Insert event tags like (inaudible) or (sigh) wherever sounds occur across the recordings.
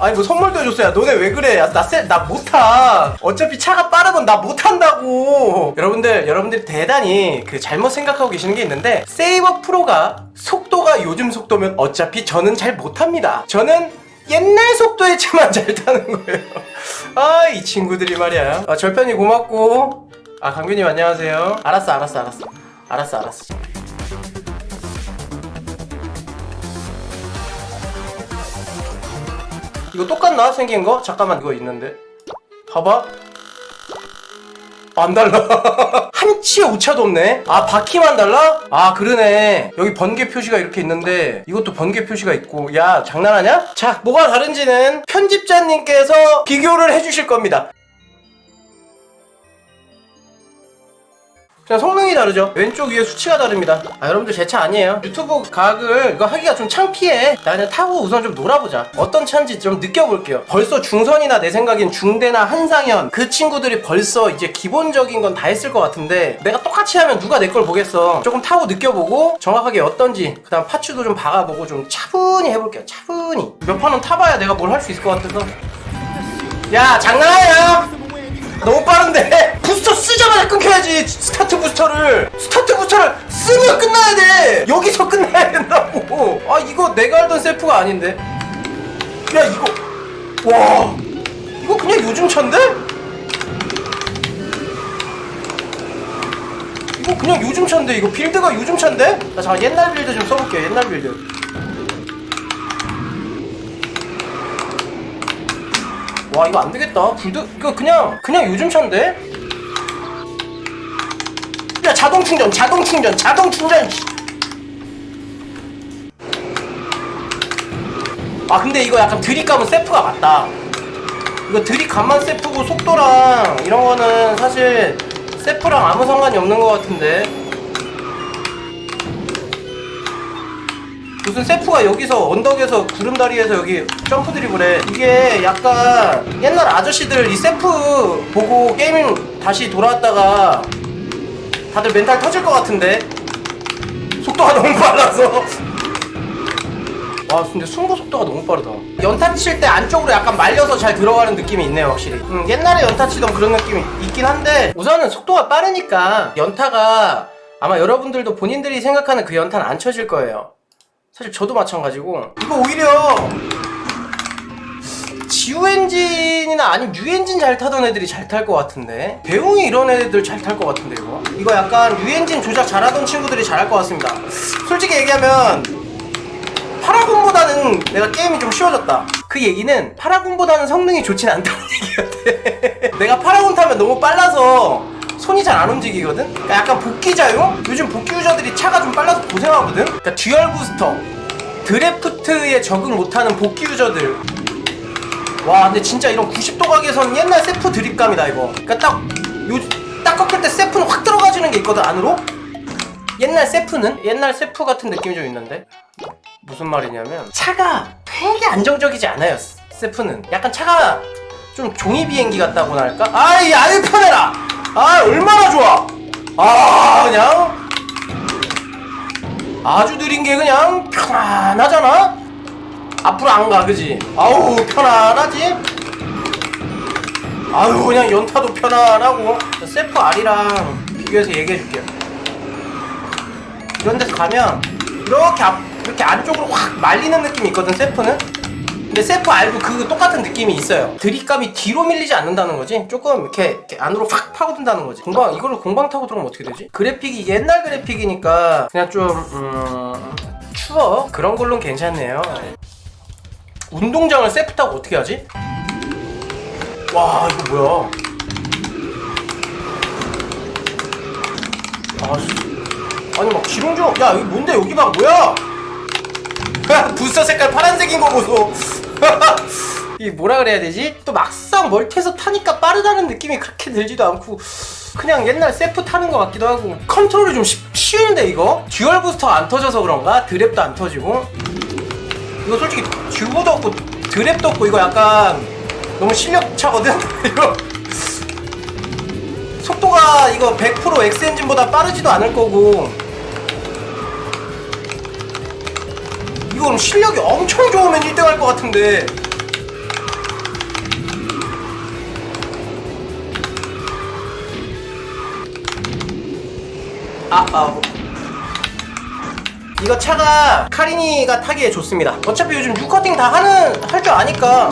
아니 뭐 선물도 해줬어 야 너네 왜 그래? 야, 나, 세, 나 못타 어차피 차가 빠르면 나 못한다고. 여러분들 여러분들이 대단히 그 잘못 생각하고 계시는 게 있는데 세이버 프로가 속도가 요즘 속도면 어차피 저는 잘 못합니다. 저는 옛날 속도의 차만 (laughs) 잘 타는 거예요. 아 이 친구들이 말이야. 아, 절편이 고맙고. 아 강균님 안녕하세요. 알았어 알았어 알았어. 알았어 알았어 이거 똑같나? 생긴 거? 잠깐만 이거 있는데. 봐봐. 안 달라. (laughs) 한 치의 오차도 없네. 아 바퀴만 달라? 아 그러네. 여기 번개 표시가 이렇게 있는데 이것도 번개 표시가 있고. 야 장난하냐? 자 뭐가 다른지는 편집자님께서 비교를 해주실 겁니다 그냥 성능이 다르죠. 왼쪽 위에 수치가 다릅니다. 아, 여러분들 제 차 아니에요. 유튜브 각을 이거 하기가 좀 창피해. 나 그냥 타고 우선 좀 놀아보자. 어떤 차인지 좀 느껴볼게요. 벌써 중선이나 내 생각엔 중대나 한상현 그 친구들이 벌써 이제 기본적인 건 다 했을 것 같은데 내가 똑같이 하면 누가 내 걸 보겠어. 조금 타고 느껴보고 정확하게 어떤지 그 다음 파츠도 좀 박아보고 좀 차분히 해볼게요. 차분히. 몇 판은 타봐야 내가 뭘 할 수 있을 것 같아서. 야 장난이야? 너무 빠른데? 부스터 쓰자마자 끊겨야지. 스타트 부스터를. 스타트 부스터를 쓰면 끝나야 돼. 여기서 끝나야 된다고. 아 이거 내가 알던 셀프가 아닌데? 야 이거. 와. 이거 그냥 요즘 차인데? 이거 그냥 요즘 차인데? 이거 빌드가 요즘 차인데? 나 잠깐 옛날 빌드 좀 써볼게요 옛날 빌드 와 이거 안 되겠다. 불드 이거 그냥 그냥 요즘 차인데. 야 자동 충전, 자동 충전, 자동 충전. 씨. 아 근데 이거 약간 드립감은 세프가 맞다. 이거 드립감만 세프고 속도랑 이런 거는 사실 세프랑 아무 상관이 없는 것 같은데. 무슨 세프가 여기서 언덕에서 구름다리에서 여기 점프 드리블해. 이게 약간 옛날 아저씨들 이 세프 보고 게임 다시 돌아왔다가 다들 멘탈 터질 것 같은데? 속도가 (laughs) 너무 빨라서. 와 근데 승부 속도가 너무 빠르다. 연타 칠 때 안쪽으로 약간 말려서 잘 들어가는 느낌이 있네요 확실히. 음, 옛날에 연타 치던 그런 느낌이 있긴 한데 우선은 속도가 빠르니까 연타가 아마 여러분들도 본인들이 생각하는 그 연타는 안 쳐질 거예요 사실 저도 마찬가지고. 이거 오히려 지우 엔진이나 아니면 유 엔진 잘 타던 애들이 잘 탈 것 같은데. 배웅이 이런 애들 잘 탈 것 같은데 이거? 이거 약간 유 엔진 조작 잘하던 친구들이 잘할 것 같습니다. 솔직히 얘기하면 파라곤보다는 내가 게임이 좀 쉬워졌다. 그 얘기는 파라곤보다는 성능이 좋진 않다는 (laughs) 얘기 같아 내가 파라곤 타면 너무 빨라서 손이 잘 안 움직이거든? 그러니까 약간 복귀자용? 요즘 복귀 유저들이 차가 좀 빨라서 고생하거든? 그러니까 듀얼 부스터 드래프트에 적응 못하는 복귀 유저들 와 근데 진짜 이런 90도 각에서는 옛날 세프 드립감이다 이거 그러니까 딱 요, 딱 꺾을 때 세프는 확 들어가지는 게 있거든 안으로 옛날 세프는 옛날 세프 같은 느낌이 좀 있는데 무슨 말이냐면 차가 되게 안정적이지 않아요 세프는 약간 차가 좀 종이 비행기 같다고나 할까? 아이 아유 편해라 아 얼마나 좋아. 아 그냥. 아주 느린 게 그냥 편안하잖아? 앞으로 안 가 그지? 아우 편안하지? 아유 그냥 연타도 편안하고. 세프 R이랑 비교해서 얘기해 줄게요. 이런 데서 가면 이렇게 앞, 이렇게 안쪽으로 확 말리는 느낌이 있거든 세프는 근데 세프 R도 그 똑같은 느낌이 있어요. 드립감이 뒤로 밀리지 않는다는 거지? 조금 이렇게, 이렇게 안으로 확 파고든다는 거지. 공방 이거를 공방 타고 들어오면 어떻게 되지? 그래픽이 옛날 그래픽이니까 그냥 좀 음... 추워. 그런 걸로는 괜찮네요. 운동장을 세프 타고 어떻게 하지? 와 이거 뭐야? 아, 씨. 아니 막 지롱지롱 야 여기 뭔데? 여기가 뭐야? (laughs) 부스터 색깔 파란색인 거 보소 이 뭐라 그래야 되지? 또 막상 멀티에서 타니까 빠르다는 느낌이 그렇게 들지도 않고 그냥 옛날 세프 타는 것 같기도 하고 컨트롤이 좀 쉬, 쉬운데 이거? 듀얼 부스터가 안 터져서 그런가? 드랩도 안 터지고 이거 솔직히 듀보도 없고 드랩도 없고 이거 약간 너무 실력차거든? (laughs) 이거 속도가 이거 100% X 엔진보다 빠르지도 않을 거고 이건 실력이 엄청 좋으면 1등 할 것 같은데 아, 아, 뭐. 이거 차가 카리니가 타기에 좋습니다. 어차피 요즘 뉴커팅 다 하는 할 줄 아니까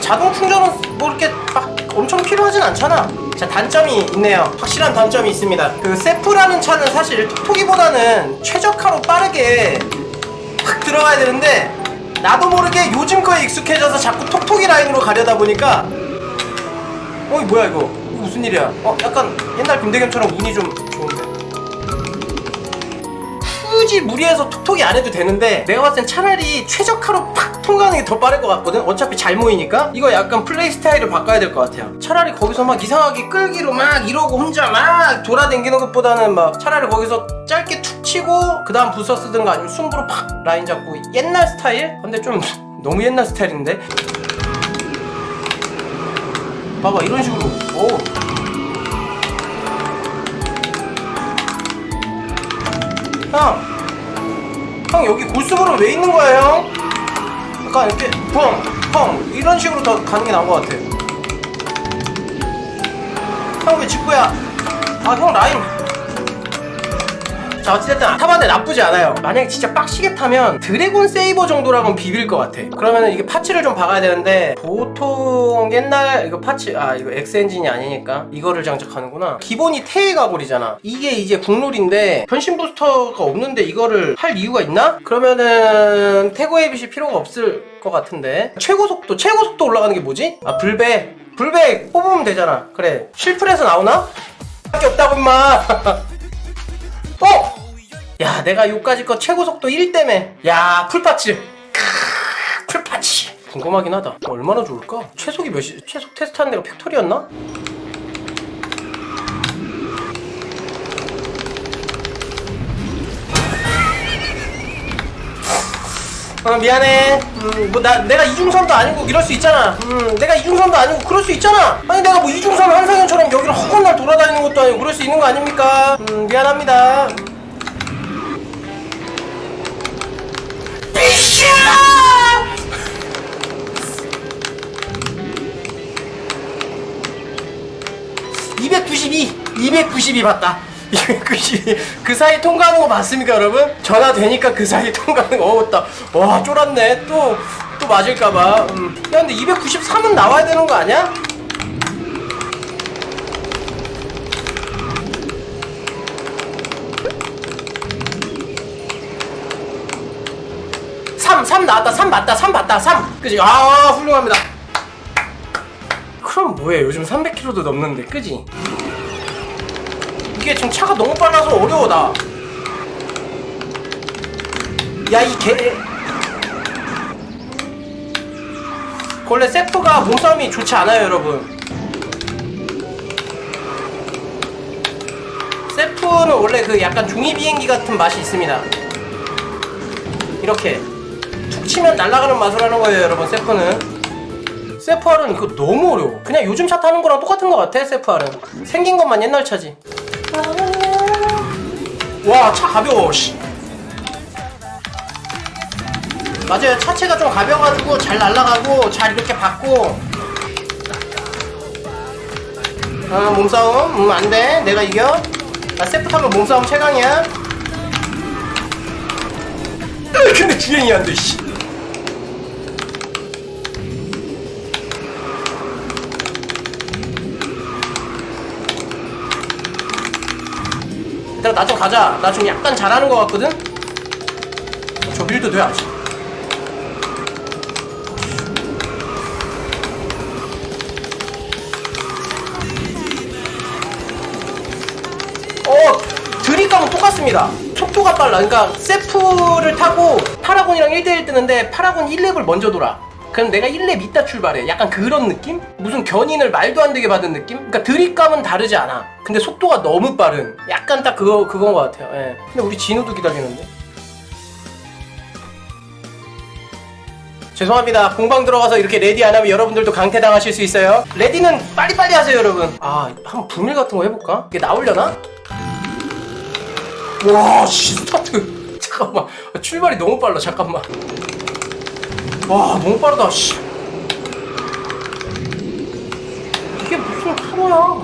자동 충전은 뭐 이렇게 막 엄청 필요하진 않잖아. 자 단점이 있네요. 확실한 단점이 있습니다. 그 세프라는 차는 사실 톡톡이보다는 최저가로 빠르게 탁 들어가야 되는데 나도 모르게 요즘 거에 익숙해져서 자꾸 톡톡이 라인으로 가려다 보니까 어이 뭐야 이거 무슨 일이야? 어 약간 옛날 김대겸처럼 운이 좀 굳이 무리해서 톡톡이 안 해도 되는데 내가 봤을 땐 차라리 최저가로 팍 통과하는 게 더 빠를 것 같거든. 어차피 잘 모이니까. 이거 약간 플레이 스타일을 바꿔야 될 것 같아요. 차라리 거기서 막 이상하게 끌기로 막 이러고 혼자 막 돌아다니는 것보다는 막 차라리 거기서 짧게 툭 치고 그 다음 부서 쓰든가 아니면 승부로 팍 라인 잡고 옛날 스타일? 근데 좀 (laughs) 너무 옛날 스타일인데? 봐봐 이런 식으로. 오. 형! 형 여기 고수부로 왜 있는 거야 형? 약간 이렇게 펑! 펑! 이런 식으로 더 가는 게 나은 것 같아 형 왜 직구야? 아 형 라인 자 어찌됐든 타봤는데 나쁘지 않아요. 만약에 진짜 빡시게 타면 드래곤 세이버 정도라면 비빌 것 같아. 그러면은 이게 파츠를 좀 박아야 되는데 보통 옛날 이거 파츠 아 이거 엑스 엔진이 아니니까 이거를 장착하는구나. 기본이 테일 가골이잖아. 이게 이제 국룰인데 변신 부스터가 없는데 이거를 할 이유가 있나? 그러면은 태고 에빗이 필요가 없을 것 같은데. 최고 속도 최고 속도 올라가는 게 뭐지? 아 불배 불배 뽑으면 되잖아. 그래. 실플에서 나오나? 밖에 없다고 임마. (laughs) 어? 야 내가 요까지 거 최고 속도 1 때문에. 야 풀파츠. 풀파츠. 궁금하긴 하다. 얼마나 좋을까? 최속이 몇이 최속 테스트한 데가 팩토리였나? 어 미안해. 음, 뭐 나 내가 이중선도 아니고 이럴 수 있잖아. 음 내가 이중선도 아니고 그럴 수 있잖아. 아니 내가 뭐 이중선 한상현처럼 여기를 허건날 돌아다니는 것도 아니고 그럴 수 있는 거 아닙니까? 음 미안합니다 292 292 봤다 (laughs) 292 그 사이 통과하는 거 맞습니까 여러분? 전화 되니까 그 사이 (laughs) 통과하는 거 어웠다 와 쫄았네 또 또 맞을까봐 음. 야 근데 293은 나와야 되는 거 아니야? 삼, 삼 나왔다, 삼 맞다, 삼 맞다, 삼. 그지? 아, 훌륭합니다. 그럼 뭐해? 요즘 300km도 넘는데, 그지? 이게 지금 차가 너무 빨라서 어려워, 나. 야, 이 개. 원래 세프가 몸싸움이 좋지 않아요, 여러분. 세프는 원래 그 약간 종이 비행기 같은 맛이 있습니다. 이렇게 툭 치면 날아가는 맛을 하는 거예요, 여러분. 세프는. 세프알은 이거 너무 어려워. 그냥 요즘 차 타는 거랑 똑같은 것 같아, 세프알은. 생긴 것만 옛날 차지. 와, 차 가벼워, 씨. 맞아요. 차체가 좀 가벼워가지고 잘 날아가고 잘 이렇게 받고. 아, 몸싸움? 음, 안 돼. 내가 이겨. 나 세프 타면 몸싸움 최강이야. 으, (laughs) 근데 주행이 안 돼, 씨. 얘들아, 나 좀 가자. 나 좀 약간 잘하는 것 같거든? 저 빌드 돼, 아직. 어, 드립감은 똑같습니다. 속도가 빨라. 그러니까 세프를 타고 파라곤이랑 1대1 뜨는데 파라곤 1렙을 먼저 돌아. 그럼 내가 1렙 이따 출발해. 약간 그런 느낌? 무슨 견인을 말도 안 되게 받은 느낌? 그러니까 드립감은 다르지 않아. 근데 속도가 너무 빠른. 약간 딱 그거 그건 것 같아요. 예. 근데 우리 진우도 기다리는데. 죄송합니다. 공방 들어가서 이렇게 레디 안 하면 여러분들도 강퇴당하실 수 있어요. 레디는 빨리빨리 하세요, 여러분. 아, 한번 불밀 같은 거 해볼까? 이게 나오려나? 와, 씨, 스타트. (laughs) 잠깐만. 출발이 너무 빨라, 잠깐만. 와 너무 빠르다 씨. 이게 무슨 프로야